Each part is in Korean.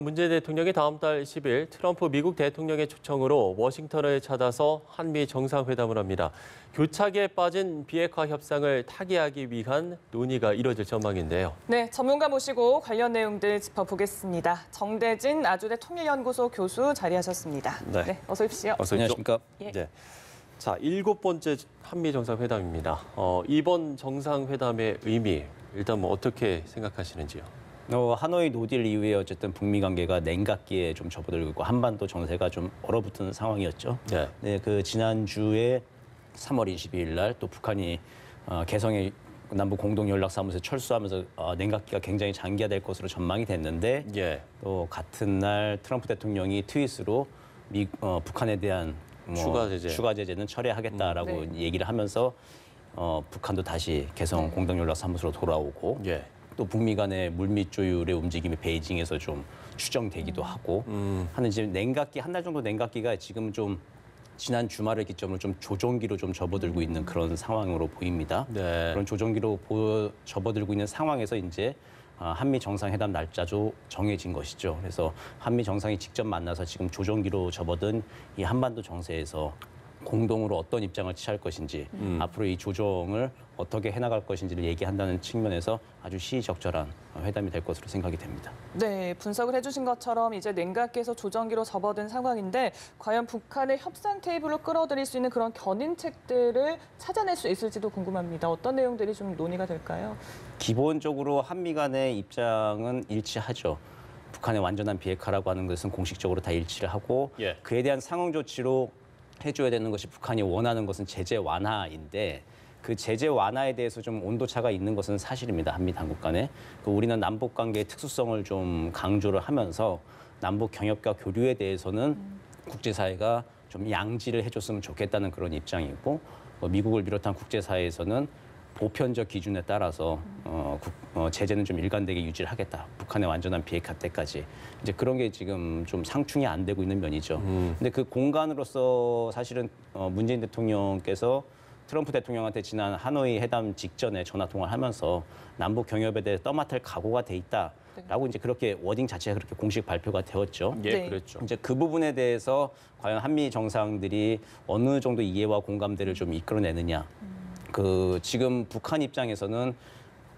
문재인 대통령이 다음 달 10일 트럼프 미국 대통령의 초청으로 워싱턴을 찾아서 한미 정상회담을 합니다. 교착에 빠진 비핵화 협상을 타개하기 위한 논의가 이뤄질 전망인데요. 네, 전문가 모시고 관련 내용들 짚어보겠습니다. 정대진 아주대 통일연구소 교수 자리하셨습니다. 네. 어서 오십시오. 어서 안녕하십니까? 예. 네. 자, 일곱 번째 한미 정상회담입니다. 어, 이번 정상회담의 의미 일단 뭐 어떻게 생각하시는지요? 어, 하노이 노딜 이후에 어쨌든 북미 관계가 냉각기에 좀 접어들고 있고 한반도 정세가 좀 얼어붙은 상황이었죠. 네. 네, 그 지난주에 3월 22일 날 또 북한이 어, 개성의 남북 공동 연락 사무소에 철수하면서 어, 냉각기가 굉장히 장기화될 것으로 전망이 됐는데 예. 또 같은 날 트럼프 대통령이 트윗으로 미, 어, 북한에 대한 뭐 추가 제재. 추가 제재는 철회하겠다라고 네. 얘기를 하면서 어, 북한도 다시 개성 공동 연락 사무소로 돌아오고 예. 또 북미 간의 물밑 조율의 움직임이 베이징에서 좀 추정되기도 하고 음. 하는 지금 냉각기 한 달 정도 냉각기가 지금 좀 지난 주말을 기점으로 좀 조종기로 좀 접어들고 있는 그런 상황으로 보입니다. 네. 그런 조종기로 보, 접어들고 있는 상황에서 이제 아, 한미 정상회담 날짜도 정해진 것이죠. 그래서 한미 정상이 직접 만나서 지금 조종기로 접어든 이 한반도 정세에서 공동으로 어떤 입장을 취할 것인지 앞으로 이 조정을 어떻게 해나갈 것인지를 얘기한다는 측면에서 아주 시의적절한 회담이 될 것으로 생각이 됩니다. 네, 분석을 해주신 것처럼 이제 냉각기에서 조정기로 접어든 상황인데 과연 북한의 협상 테이블로 끌어들일 수 있는 그런 견인책들을 찾아낼 수 있을지도 궁금합니다. 어떤 내용들이 좀 논의가 될까요? 기본적으로 한미 간의 입장은 일치하죠. 북한의 완전한 비핵화라고 하는 것은 공식적으로 다 일치를 하고 예. 그에 대한 상응 조치로 해줘야 되는 것이 북한이 원하는 것은 제재 완화인데 그 제재 완화에 대해서 좀 온도차가 있는 것은 사실입니다. 한미 당국 간에 그 우리는 남북 관계의 특수성을 좀 강조를 하면서 남북 경협과 교류에 대해서는 국제사회가 좀 양지를 해줬으면 좋겠다는 그런 입장이고 어, 미국을 비롯한 국제사회에서는 보편적 기준에 따라서 어, 국- 어, 제재는 좀 일관되게 유지를 하겠다. 북한의 완전한 비핵화 때까지 이제 그런 게 지금 좀 상충이 안 되고 있는 면이죠. 근데 그 공간으로서 사실은 어, 문재인 대통령께서 트럼프 대통령한테 지난 하노이 회담 직전에 전화 통화를 하면서 남북 경협에 대해 떠맡을 각오가 돼 있다 라고 이제 그렇게 워딩 자체가 그렇게 공식 발표가 되었죠. 예, 네. 그랬죠. 이제 그 부분에 대해서 과연 한미 정상들이 어느 정도 이해와 공감대를 좀 이끌어내느냐. 그 지금 북한 입장에서는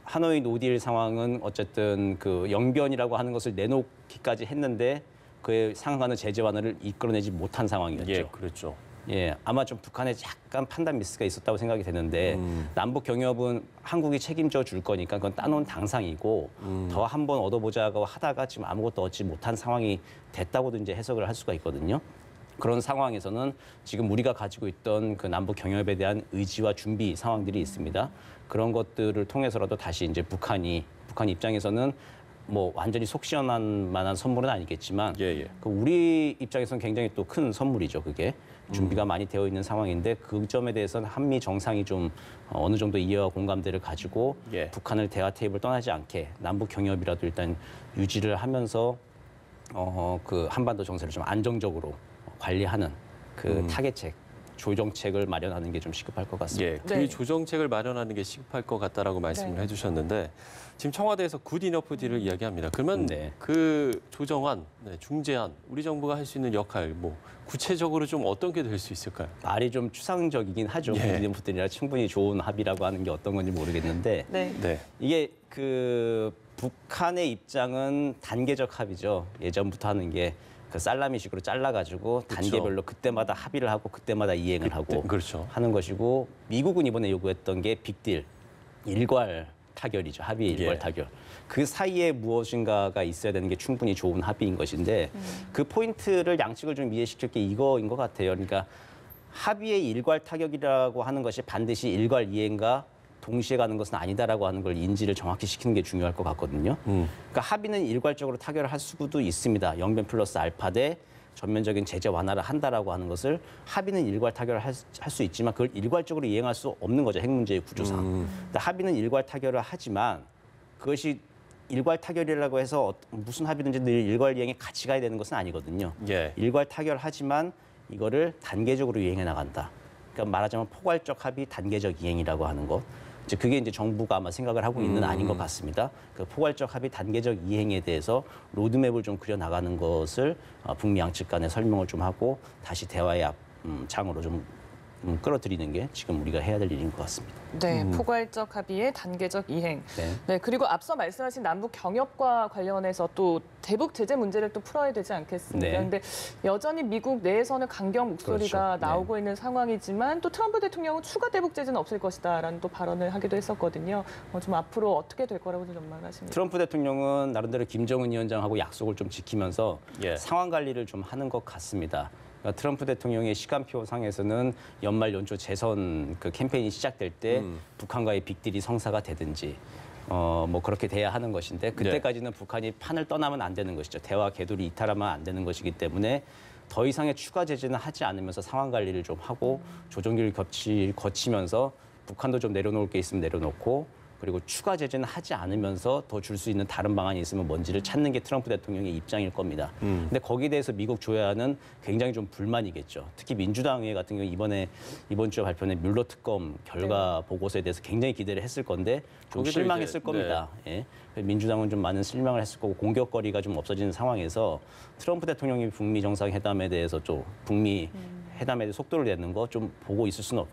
하노이 노딜 상황은 어쨌든 그 영변이라고 하는 것을 내놓기까지 했는데 그에 상응하는 제재 완화를 이끌어내지 못한 상황이었죠. 예, 그랬죠. 예, 아마 좀 북한에 약간 판단 미스가 있었다고 생각이 되는데 남북 경협은 한국이 책임져 줄 거니까 그건 따놓은 당상이고 더한번 얻어보자고 하다가 지금 아무것도 얻지 못한 상황이 됐다고도 이제 해석을 할 수가 있거든요. 그런 상황에서는 지금 우리가 가지고 있던 그 남북 경협에 대한 의지와 준비 상황들이 있습니다. 그런 것들을 통해서라도 다시 이제 북한이 북한 입장에서는 뭐 완전히 속 시원한 만한 선물은 아니겠지만 예, 예. 그 우리 입장에서는 굉장히 또 큰 선물이죠. 그게 준비가 많이 되어 있는 상황인데 그 점에 대해서는 한미 정상이 좀 어, 어느 정도 이해와 공감대를 가지고 예. 북한을 대화 테이블 떠나지 않게 남북 경협이라도 일단 유지를 하면서 어, 그 한반도 정세를 좀 안정적으로 관리하는 그 타겟책, 조정책을 마련하는 게 좀 시급할 것 같습니다. 예, 그 네. 조정책을 마련하는 게 시급할 것 같다라고 말씀을 네. 해주셨는데 지금 청와대에서 굿이너프 딜을 이야기합니다. 그러면 네. 그 조정안, 네, 중재안, 우리 정부가 할 수 있는 역할, 뭐 구체적으로 좀 어떤 게 될 수 있을까요? 말이 좀 추상적이긴 하죠. 예. 국민들이라 충분히 좋은 합의라고 하는 게 어떤 건지 모르겠는데 네. 네, 이게 그 북한의 입장은 단계적 합의죠. 예전부터 하는 게 그 살라미식으로 잘라가지고 단계별로 그때마다 합의를 하고 그때마다 이행을 하고 그렇죠. 하는 것이고 미국은 이번에 요구했던 게 빅딜 일괄 타결이죠. 합의 일괄 예. 타결. 그 사이에 무엇인가가 있어야 되는 게 충분히 좋은 합의인 것인데 그 포인트를 양측을 좀 이해시킬 게 이거인 것 같아요. 그러니까 합의의 일괄 타격이라고 하는 것이 반드시 일괄 이행과 동시에 가는 것은 아니다라고 하는 걸 인지를 정확히 시키는 게 중요할 것 같거든요. 그러니까 합의는 일괄적으로 타결을 할 수도 있습니다. 영변 플러스 알파 대 전면적인 제재 완화를 한다라고 하는 것을 합의는 일괄 타결을 할 수 있지만 그걸 일괄적으로 이행할 수 없는 거죠. 핵 문제의 구조상. 근데 합의는 일괄 타결을 하지만 그것이 일괄 타결이라고 해서 어- 무슨 합의든지 늘 일괄 이행에 같이 가야 되는 것은 아니거든요. 예. 일괄 타결하지만 이거를 단계적으로 이행해 나간다. 그러니까 말하자면 포괄적 합의, 단계적 이행이라고 하는 것. 이제 그게 이제 정부가 아마 생각을 하고 있는 아닌 것 같습니다. 그 포괄적 합의 단계적 이행에 대해서 로드맵을 좀 그려 나가는 것을 어, 북미 양측 간에 설명을 좀 하고 다시 대화의 앞, 음, 장으로 좀 음, 끌어들이는 게 지금 우리가 해야 될 일인 것 같습니다. 네, 포괄적 합의의 단계적 이행. 네. 네, 그리고 앞서 말씀하신 남북 경협과 관련해서 또 대북 제재 문제를 또 풀어야 되지 않겠습니까? 네. 근데 여전히 미국 내에서는 강경 목소리가 그렇죠. 네. 나오고 있는 상황이지만 또 트럼프 대통령은 추가 대북 제재는 없을 것이다라는 또 발언을 하기도 했었거든요. 어, 좀 앞으로 어떻게 될 거라고 좀 전망하십니까? 트럼프 대통령은 나름대로 김정은 위원장하고 약속을 좀 지키면서 예. 상황 관리를 좀 하는 것 같습니다. 그러니까 트럼프 대통령의 시간표 상에서는 연말 연초 재선 그 캠페인이 시작될 때 북한과의 빅딜이 성사가 되든지 어 뭐 그렇게 돼야 하는 것인데 그때까지는 북한이 판을 떠나면 안 되는 것이죠. 대화 궤도를 이탈하면 안 되는 것이기 때문에 더 이상의 추가 제재는 하지 않으면서 상황 관리를 좀 하고 조정기를 거치, 거치면서 북한도 좀 내려놓을 게 있으면 내려놓고 그리고 추가 제재는 하지 않으면서 더 줄 수 있는 다른 방안이 있으면 뭔지를 찾는 게 트럼프 대통령의 입장일 겁니다. 근데 거기에 대해서 미국 조야는 굉장히 좀 불만이겠죠. 특히 민주당의 같은 경우 이번에 이번 주에 발표된 뮬러 특검 결과 보고서에 대해서 굉장히 기대를 했을 건데 좀 실망했을 이제, 겁니다. 예. 민주당은 좀 많은 실망을 했을 거고 공격거리가 좀 없어지는 상황에서 트럼프 대통령이 북미 정상회담에 대해서 좀 북미 회담에 대해 속도를 내는 거 좀 보고 있을 수는 없,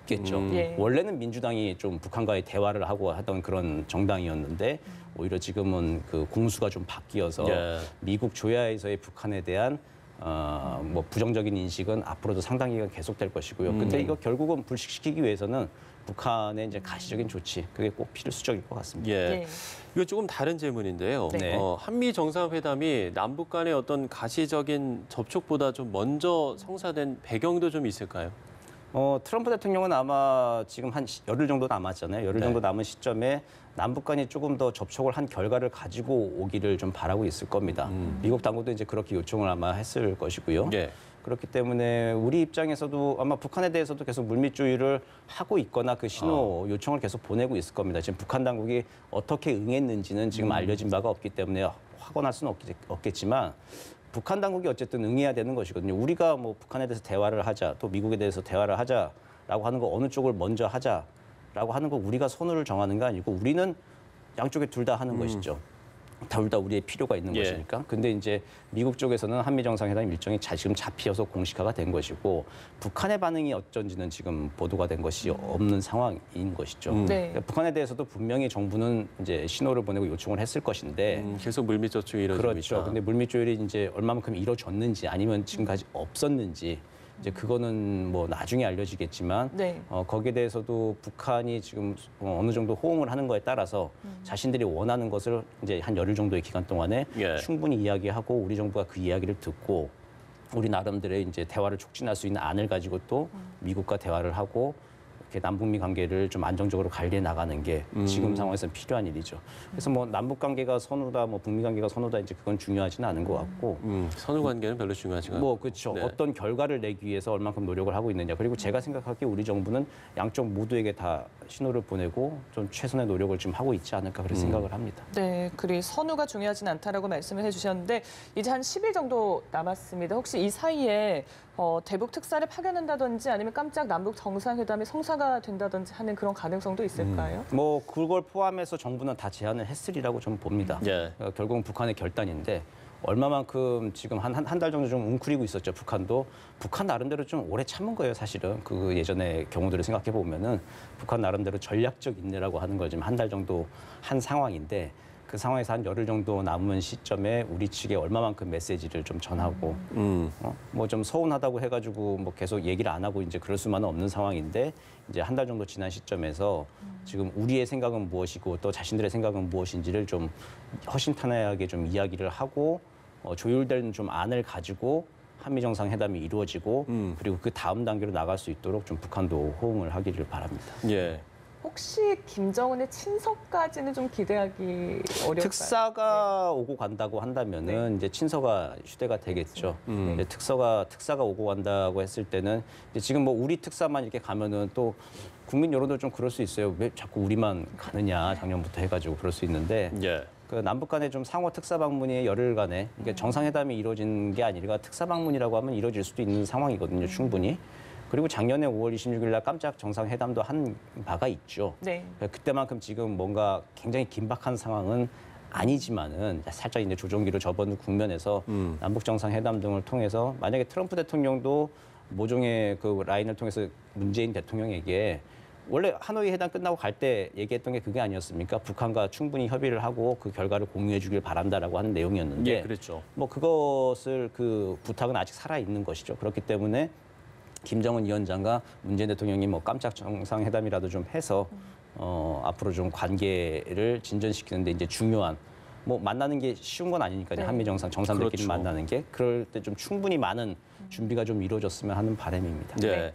없겠죠. 음. 예. 원래는 민주당이 좀 북한과의 대화를 하고 하던 그런 정당이었는데 오히려 지금은 그 공수가 좀 바뀌어서 예. 미국 조야에서의 북한에 대한 어, 뭐 부정적인 인식은 앞으로도 상당 기간 계속될 것이고요. 근데 이거 결국은 불식시키기 위해서는 북한의 이제 가시적인 조치 그게 꼭 필수적일 것 같습니다. 예. 네. 이거 조금 다른 질문인데요. 네. 어, 한미 정상회담이 남북 간의 어떤 가시적인 접촉보다 좀 먼저 성사된 배경도 좀 있을까요? 어, 트럼프 대통령은 아마 지금 한 시- 열흘 정도 남았잖아요. 열흘 네. 정도 남은 시점에 남북 간이 조금 더 접촉을 한 결과를 가지고 오기를 좀 바라고 있을 겁니다. 미국 당국도 이제 그렇게 요청을 아마 했을 것이고요. 예. 그렇기 때문에 우리 입장에서도 아마 북한에 대해서도 계속 물밑주의를 하고 있거나 그 신호 요청을 계속 보내고 있을 겁니다. 지금 북한 당국이 어떻게 응했는지는 지금 알려진 바가 없기 때문에 확언할 수는 없겠- 없겠지만 북한 당국이 어쨌든 응해야 되는 것이거든요. 우리가 뭐 북한에 대해서 대화를 하자, 또 미국에 대해서 대화를 하자라고 하는 거 어느 쪽을 먼저 하자라고 하는 거 우리가 선호를 정하는 게 아니고 우리는 양쪽에 둘 다 하는 것이죠. 둘 다 우리의 필요가 있는 예. 것이니까. 근데 이제 미국 쪽에서는 한미 정상회담 일정이 자- 지금 잡혀서 공식화가 된 것이고 북한의 반응이 어쩐지는 지금 보도가 된 것이 없는 상황인 것이죠. 네. 그러니까 북한에 대해서도 분명히 정부는 이제 신호를 보내고 요청을 했을 것인데 음, 계속 물밑 접촉이 이루어지고 그렇죠. 있다. 근데 물밑 조율이 이제 얼마만큼 이루어졌는지 아니면 지금까지 없었는지 이제 그거는 뭐 나중에 알려지겠지만 네. 어, 거기에 대해서도 북한이 지금 어, 어느 정도 호응을 하는 거에 따라서 자신들이 원하는 것을 이제 한 열흘 정도의 기간 동안에 예. 충분히 이야기하고 우리 정부가 그 이야기를 듣고 우리 나름대로의 이제 대화를 촉진할 수 있는 안을 가지고 또 미국과 대화를 하고 남북미 관계를 좀 안정적으로 관리해 나가는 게 지금 상황에서는 필요한 일이죠. 그래서 뭐 남북 관계가 선호다, 뭐 북미 관계가 선호다 이제 그건 중요하지는 않은 것 같고 음, 선후 관계는 별로 중요하지가 않고. 뭐 그렇죠. 네. 어떤 결과를 내기 위해서 얼만큼 노력을 하고 있느냐. 그리고 제가 생각하기에 우리 정부는 양쪽 모두에게 다 신호를 보내고 좀 최선의 노력을 지금 하고 있지 않을까 그렇게 생각을 합니다. 네, 그리 선우가 중요하진 않다라고 말씀을 해주셨는데 이제 한 10일 정도 남았습니다. 혹시 이 사이에 어, 대북 특사를 파견한다든지 아니면 깜짝 남북 정상회담이 성사가 된다든지 하는 그런 가능성도 있을까요? 뭐 그걸 포함해서 정부는 다 제안을 했으리라고 저는 봅니다. 예. 어, 결국은 북한의 결단인데 얼마만큼 지금 한 한 달 정도 좀 웅크리고 있었죠. 북한도 북한 나름대로 좀 오래 참은 거예요. 사실은 그 예전의 경우들을 생각해 보면은 북한 나름대로 전략적 인내라고 하는 걸 지금 한 달 정도 한 상황인데 그 상황에서 한 열흘 정도 남은 시점에 우리 측에 얼마만큼 메시지를 좀 전하고 음. 어? 뭐좀 서운하다고 해가지고 뭐 계속 얘기를 안 하고 이제 그럴 수만은 없는 상황인데 이제 한 달 정도 지난 시점에서 지금 우리의 생각은 무엇이고 또 자신들의 생각은 무엇인지를 좀 허심탄회하게 좀 이야기를 하고 어, 조율된 좀 안을 가지고 한미 정상회담이 이루어지고 음. 그리고 그 다음 단계로 나갈 수 있도록 좀 북한도 호응을 하기를 바랍니다. 예. 혹시 김정은의 친서까지는 좀 기대하기 어려울까요? 특사가 오고 간다고 한다면은 이제 친서가 휴대가 되겠죠. 음. 이제 특사가 특사가 오고 간다고 했을 때는 이제 지금 뭐 우리 특사만 이렇게 가면은 또 국민 여론도 좀 그럴 수 있어요. 왜 자꾸 우리만 가느냐 작년부터 해가지고 그럴 수 있는데 예. 그 남북 간의 좀 상호 특사 방문이 열흘간에 이게 정상회담이 이루어진 게 아니라 특사 방문이라고 하면 이루어질 수도 있는 상황이거든요, 충분히. 그리고 작년에 5월 26일 날 깜짝 정상회담도 한 바가 있죠. 네. 그때만큼 지금 뭔가 굉장히 긴박한 상황은 아니지만은 살짝 이제 조종기로 접어든 국면에서 음. 남북 정상회담 등을 통해서 만약에 트럼프 대통령도 모종의 그 라인을 통해서 문재인 대통령에게 원래 하노이 회담 끝나고 갈 때 얘기했던 게 그게 아니었습니까? 북한과 충분히 협의를 하고 그 결과를 공유해 주길 바란다라고 하는 내용이었는데 예, 그랬죠. 뭐 그것을 그 부탁은 아직 살아 있는 것이죠. 그렇기 때문에 김정은 위원장과 문재인 대통령이 뭐 깜짝 정상회담이라도 좀 해서 어 앞으로 좀 관계를 진전시키는데 이제 중요한 뭐 만나는 게 쉬운 건 아니니까요. 네. 한미 정상 정상들끼리 그렇죠. 만나는 게 그럴 때 좀 충분히 많은 준비가 좀 이루어졌으면 하는 바람입니다. 네. 네.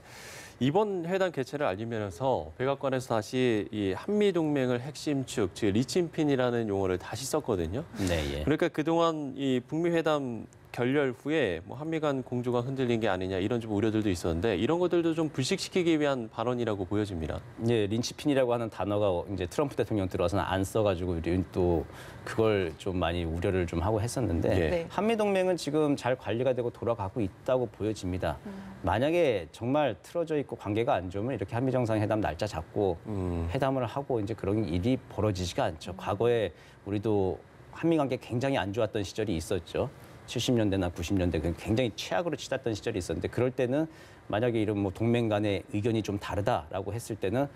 이번 회담 개최를 알리면서 백악관에서 다시 이 한미 동맹을 핵심 축, 즉 리친핀이라는 용어를 다시 썼거든요. 네, 예. 그러니까 그동안 이 북미 회담 결렬 후에 뭐 한미 간 공조가 흔들린 게 아니냐 이런 좀 우려들도 있었는데 이런 것들도 좀 불식시키기 위한 발언이라고 보여집니다. 예, 린치핀이라고 하는 단어가 이제 트럼프 대통령 들어서는 안 써가지고 또 그걸 좀 많이 우려를 좀 하고 했었는데 예. 네. 한미 동맹은 지금 잘 관리가 되고 돌아가고 있다고 보여집니다. 만약에 정말 틀어져 있고 관계가 안 좋으면 이렇게 한미 정상회담 날짜 잡고 음. 회담을 하고 이제 그런 일이 벌어지지가 않죠. 과거에 우리도 한미 관계 굉장히 안 좋았던 시절이 있었죠. 70년대나 90년대 굉장히 최악으로 치닫던 시절이 있었는데 그럴 때는 만약에 이런 뭐 동맹 간의 의견이 좀 다르다라고 했을 때는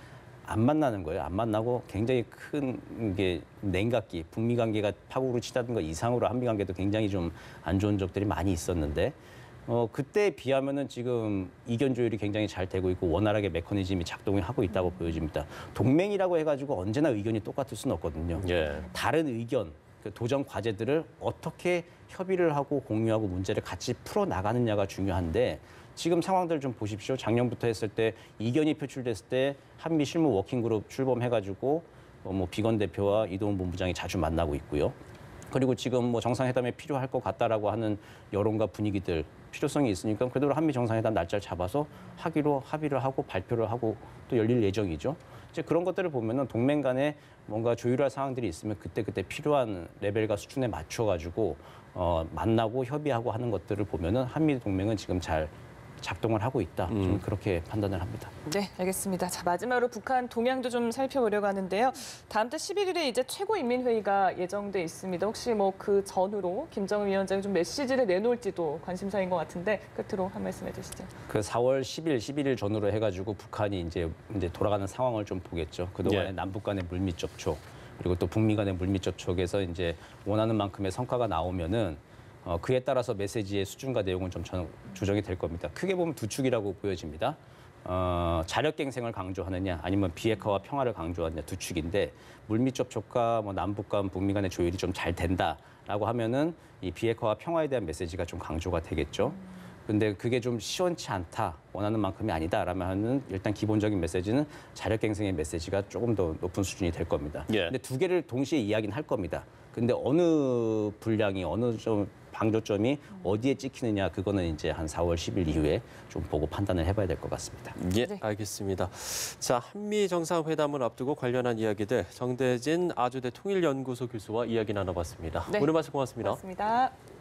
안 만나는 거예요. 안 만나고 굉장히 큰 게 냉각기, 북미 관계가 파국으로 치닫은 것 이상으로 한미 관계도 굉장히 좀 안 좋은 적들이 많이 있었는데 어, 그때에 비하면은 지금 이견 조율이 굉장히 잘 되고 있고 원활하게 메커니즘이 작동을 하고 있다고 보여집니다. 동맹이라고 해가지고 언제나 의견이 똑같을 수는 없거든요. 예. 다른 의견, 그 도전 과제들을 어떻게 협의를 하고 공유하고 문제를 같이 풀어 나가느냐가 중요한데 지금 상황들 좀 보십시오. 작년부터 했을 때 이견이 표출됐을 때 한미 실무 워킹그룹 출범해가지고 어, 뭐 비건 대표와 이동훈 본부장이 자주 만나고 있고요. 그리고 지금 뭐 정상회담에 필요할 것 같다라고 하는 여론과 분위기들 필요성이 있으니까 그대로 한미 정상회담 날짜를 잡아서 하기로 합의를 하고 발표를 하고 또 열릴 예정이죠. 이제 그런 것들을 보면은 동맹 간에 뭔가 조율할 사항들이 있으면 그때 그때 필요한 레벨과 수준에 맞춰 가지고 어, 만나고 협의하고 하는 것들을 보면은 한미 동맹은 지금 잘 작동을 하고 있다. 좀 그렇게 판단을 합니다. 네, 알겠습니다. 자, 마지막으로 북한 동향도 좀 살펴보려고 하는데요. 다음 달 11일에 이제 최고인민회의가 예정돼 있습니다. 혹시 뭐 그 전후로 김정은 위원장이 좀 메시지를 내놓을지도 관심사인 것 같은데 끝으로 한 말씀 해 주시죠. 그 4월 10일, 11일 전후로 해가지고 북한이 이제 이제 돌아가는 상황을 좀 보겠죠. 그동안에 예. 남북 간의 물밑 접촉 그리고 또 북미 간의 물밑 접촉에서 이제 원하는 만큼의 성과가 나오면은 어, 그에 따라서 메시지의 수준과 내용은 좀 조정이 될 겁니다. 크게 보면 두 축이라고 보여집니다. 어, 자력갱생을 강조하느냐 아니면 비핵화와 평화를 강조하느냐 두 축인데 물밑 접촉과 뭐 남북 간 북미 간의 조율이 좀 잘 된다라고 하면은 이 비핵화와 평화에 대한 메시지가 좀 강조가 되겠죠. 근데 그게 좀 시원치 않다, 원하는 만큼이 아니다라면은 일단 기본적인 메시지는 자력갱생의 메시지가 조금 더 높은 수준이 될 겁니다. 예. 근데 두 개를 동시에 이야기는 할 겁니다. 근데 어느 분량이 어느 좀 방조점이 어디에 찍히느냐 그거는 이제 한 4월 10일 이후에 좀 보고 판단을 해봐야 될 것 같습니다. 예, 네. 알겠습니다. 자, 한미 정상회담을 앞두고 관련한 이야기들 정대진 아주대 통일연구소 교수와 이야기 나눠봤습니다. 네. 오늘 말씀 고맙습니다. 고맙습니다.